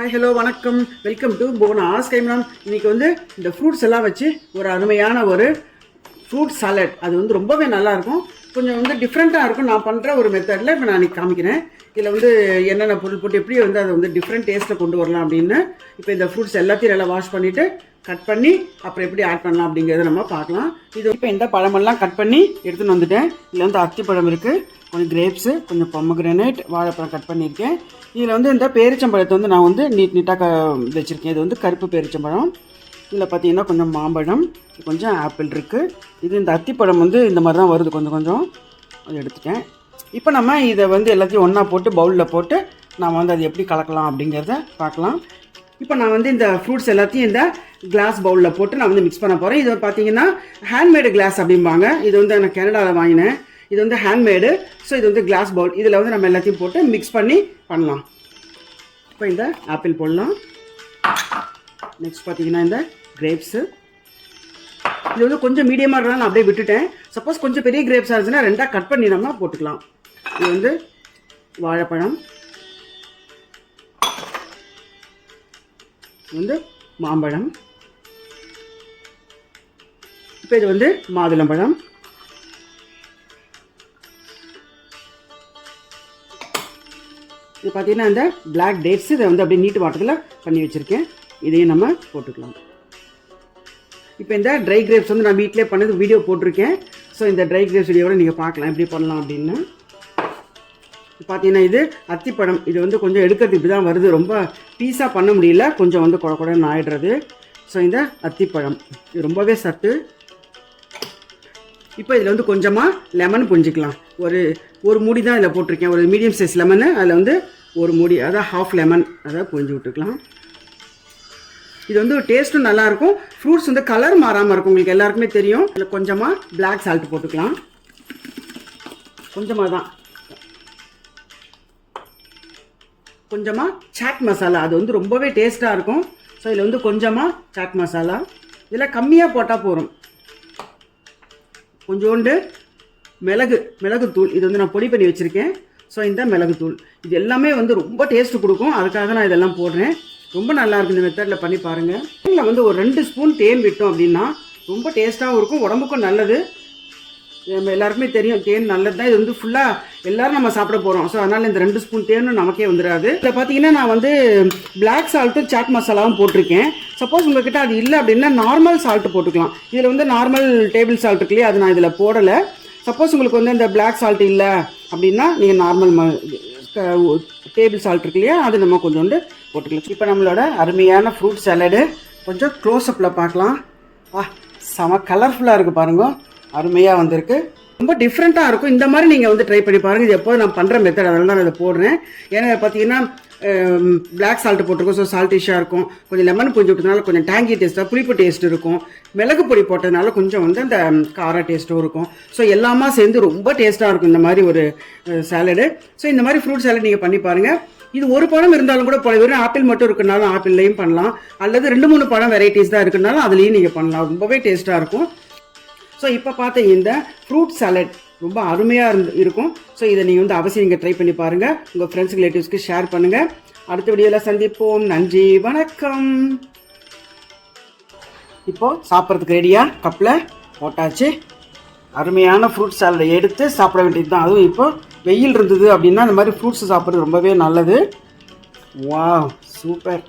Hi hello வணக்கம். Welcome to போனாஸ் கைமலாம் இன்னைக்கு வந்து இந்த ஃப்ரூட்ஸ் எல்லாம் வச்சு ஒரு அருமையான ஒரு ஃப்ரூட் சாலட் அது வந்து ரொம்பவே நல்லாயிருக்கும். கொஞ்சம் வந்து டிஃப்ரெண்ட்டாக இருக்கும். நான் பண்ணுற ஒரு மெத்தடில் இப்போ நான் இன்றைக்கி காமிக்கிறேன். இதில் வந்து என்னென்ன பொருள் போட்டு எப்படி வந்து அதை வந்து டிஃப்ரெண்ட் டேஸ்ட்டில் கொண்டு வரலாம் அப்படின்னு. இப்போ இந்த ஃப்ரூட்ஸ் எல்லாத்தையும் நல்லா வாஷ் பண்ணிவிட்டு கட் பண்ணி அப்புறம் எப்படி ஆட் பண்ணலாம் அப்படிங்கிறத நம்ம பார்க்கலாம். இது இப்போ இந்த பழமெல்லாம் கட் பண்ணி எடுத்துன்னு வந்துட்டேன். இதில் வந்து அத்திப்பழம் இருக்குது கொஞ்சம் கிரேப்ஸு கொஞ்சம் பொம்மக்ரனேட் வாழைப்பழம் கட் பண்ணியிருக்கேன். இதில் வந்து இந்த பேரிச்சம்பழத்தை வந்து நான் வந்து நீட் நீட்டாக வச்சுருக்கேன். இது வந்து கருப்பு பேரிச்சம்பழம். இதில் பார்த்தீங்கன்னா கொஞ்சம் மாம்பழம் கொஞ்சம் ஆப்பிள் இருக்குது இது இந்த அத்திப்பழம் வந்து இந்த மாதிரி தான் வருது. கொஞ்சம் கொஞ்சம். அது எடுத்துட்டேன். இப்போ நம்ம இதை வந்து எல்லாத்தையும் ஒன்றா போட்டு பவுலில் போட்டு நாம் வந்து அது எப்படி கலக்கலாம் அப்படிங்கிறத பார்க்கலாம். இப்போ நான் வந்து இந்த ஃப்ரூட்ஸ் எல்லாத்தையும் இந்த கிளாஸ் பவுலில் போட்டு நான் வந்து மிக்ஸ் பண்ண போகிறேன் இது பார்த்தீங்கன்னா ஹேண்ட்மேடு கிளாஸ் அப்படிம்பாங்க. இது வந்து நான் கனடாவில் வாங்கினேன். இது வந்து ஹேண்ட்மேடு ஸோ இது வந்து கிளாஸ் பவுல் இதில் வந்து நம்ம எல்லாத்தையும் போட்டு மிக்ஸ் பண்ணி பண்ணலாம். இப்போ இந்த ஆப்பிள் போடலாம். நெக்ஸ்ட் பார்த்தீங்கன்னா இந்த கிரேப்ஸு இது வந்து கொஞ்சம் மீடியமாக இருந்தாலும் நான் அப்படியே விட்டுட்டேன். சப்போஸ் கொஞ்சம் பெரிய கிரேப்ஸாக இருந்துச்சுன்னா ரெண்டாக கட் பண்ணி போட்டுக்கலாம். இது வந்து வாழைப்பழம். வந்து மாம்பழம். இப்போ இது வந்து மாதுளம்பழம். இது பார்த்தீங்கன்னா இந்த பிளாக் டேட்ஸ் இதை வந்து அப்படியே நீட்டு வாட்டத்தில் பண்ணி வச்சுருக்கேன். இதையும் நம்ம போட்டுக்கலாம். இப்போ இந்த ட்ரை கிரேப்ஸ் வந்து நான் வீட்டிலே பண்ணது வீடியோ போட்டிருக்கேன். ஸோ இந்த ட்ரை கிரேப்ஸ் வீடியோட நீங்கள் பார்க்கலாம். எப்படி பண்ணலாம் அப்படின்னு பார்த்தீங்கன்னா இது அத்திப்பழம் இது வந்து கொஞ்சம் எடுக்கிறது இப்படி தான் வருது. ரொம்ப பீஸாக பண்ண முடியல. கொஞ்சம் வந்து குட குடன்னு ஆயிடுறது. ஸோ இந்த அத்திப்பழம் இது ரொம்பவே சத்து. இப்போ இதில் வந்து கொஞ்சமாக லெமன் புரிஞ்சிக்கலாம். ஒரு ஒரு மூடி தான் இதில் போட்டிருக்கேன். ஒரு மீடியம் சைஸ் லெமனு அதில் வந்து ஒரு மூடி அதாவது ஹாஃப் லெமன் அதை புரிஞ்சு விட்டுக்கலாம். இது வந்து டேஸ்ட்டும் நல்லாயிருக்கும். ஃப்ரூட்ஸ் வந்து கலர் மாறாமல் இருக்கும். உங்களுக்கு எல்லாருக்குமே தெரியும். இதில் கொஞ்சமாக பிளாக் சால்ட் போட்டுக்கலாம். கொஞ்சமாக தான் கொஞ்சமாக சாட் மசாலா அது வந்து ரொம்பவே டேஸ்ட்டாக இருக்கும். ஸோ இதில் வந்து கொஞ்சமாக சாட் மசாலா இதில் கம்மியாக போட்டால் போதும். கொஞ்சோண்டு மிளகு மிளகுத்தூள் இது வந்து நான் பொடி பண்ணி வச்சுருக்கேன். ஸோ இந்த மிளகுத்தூள் இது எல்லாமே வந்து ரொம்ப டேஸ்ட் கொடுக்கும். அதுக்காக நான் இதெல்லாம் போடுறேன். ரொம்ப நல்லாயிருக்கும் இந்த மெத்தடில் பண்ணி பாருங்கள் இதில் வந்து ஒரு ரெண்டு ஸ்பூன் தேன் விட்டோம் அப்படின்னா ரொம்ப டேஸ்ட்டாகவும் இருக்கும். உடம்புக்கும் நல்லது. நம்ம எல்லாருக்குமே தெரியும் தேன் நல்லது தான் இது வந்து ஃபுல்லாக எல்லாரும் நம்ம சாப்பிட போகிறோம் ஸோ அதனால் இந்த ரெண்டு ஸ்பூன் தேனும் நமக்கே வந்துடாது இதில் பார்த்தீங்கன்னா நான் வந்து பிளாக் சால்ட்டும் சாட் மசாலாவும் போட்டிருக்கேன். சப்போஸ் உங்ககிட்ட அது இல்லை அப்படின்னா நார்மல் சால்ட்டு போட்டுக்கலாம். இதில் வந்து நார்மல் டேபிள் சால்ட் இருக்கு அது நான் இதில் போடலை. சப்போஸ் உங்களுக்கு வந்து இந்த பிளாக் சால்ட் இல்லை அப்படின்னா நீங்கள் நார்மல் ம டேபிள் சால்ட் இருக்கு இல்லையா அது நம்ம கொஞ்சோண்டு போட்டுக்கலாம். இப்போ நம்மளோட அருமையான ஃப்ரூட் சாலடு கொஞ்சம் க்ளோஸ்அப்பில் பார்க்கலாம். வா செம கலர்ஃபுல்லாக இருக்குது பாருங்கள் அருமையாக வந்திருக்கு. ரொம்ப டிஃப்ரெண்ட்டாக இருக்கும். இந்த மாதிரி நீங்கள் வந்து ட்ரை பண்ணி பாருங்கள் இது எப்போது நான் பண்ணுற மெத்தட் அதனால தான் நான் இதை போடுறேன். ஏன்னா பார்த்தீங்கன்னா பிளாக் சால்ட் போட்டிருக்கோம். ஸோ சால்ட்டிஷாக இருக்கும். கொஞ்சம் லெமன் புரிஞ்சு விட்டதுனால கொஞ்சம் டேங்கி டேஸ்ட்டாக புளிப்பு டேஸ்ட் இருக்கும். மிளகு பொடி போட்டதுனால கொஞ்சம் வந்து அந்த கார டேஸ்ட்டும் இருக்கும். ஸோ எல்லாமே சேர்ந்து ரொம்ப டேஸ்ட்டாக இருக்கும் இந்த மாதிரி ஒரு சாலடு ஸோ இந்த மாதிரி ஃப்ரூட் சாலட் நீங்கள் பண்ணி பாருங்கள் இது ஒரு பழம் இருந்தாலும் கூட போல வெறும் ஆப்பிள் மட்டும் இருக்குனாலும் ஆப்பிள்லையும் பண்ணலாம். அல்லது ரெண்டு மூணு பழம் வெரைட்டிஸ் தான் இருக்குனாலும் அதுலேயும் நீங்கள் பண்ணலாம். ரொம்பவே டேஸ்ட்டாக இருக்கும். ஸோ இப்போ பார்த்த இந்த ஃப்ரூட் சாலட் ரொம்ப அருமையாக இருந்து இருக்கும். ஸோ இதை நீங்கள் வந்து அவசியம் நீங்கள் ட்ரை பண்ணி பாருங்கள் உங்கள் ஃப்ரெண்ட்ஸ் ரிலேட்டிவ்ஸ்க்கு ஷேர் பண்ணுங்கள் அடுத்த வீடியோவில் சந்திப்போம். நன்றி வணக்கம். இப்போது சாப்பிட்றதுக்கு ரெடியாக கப்பில் போட்டாச்சு. அருமையான ஃப்ரூட் சாலடை எடுத்து சாப்பிட வேண்டியது தான். அதுவும் இப்போ வெயில் இருந்தது அப்படின்னா இந்த மாதிரி ஃப்ரூட்ஸ் சாப்பிட்றது ரொம்பவே நல்லது. வா சூப்பர்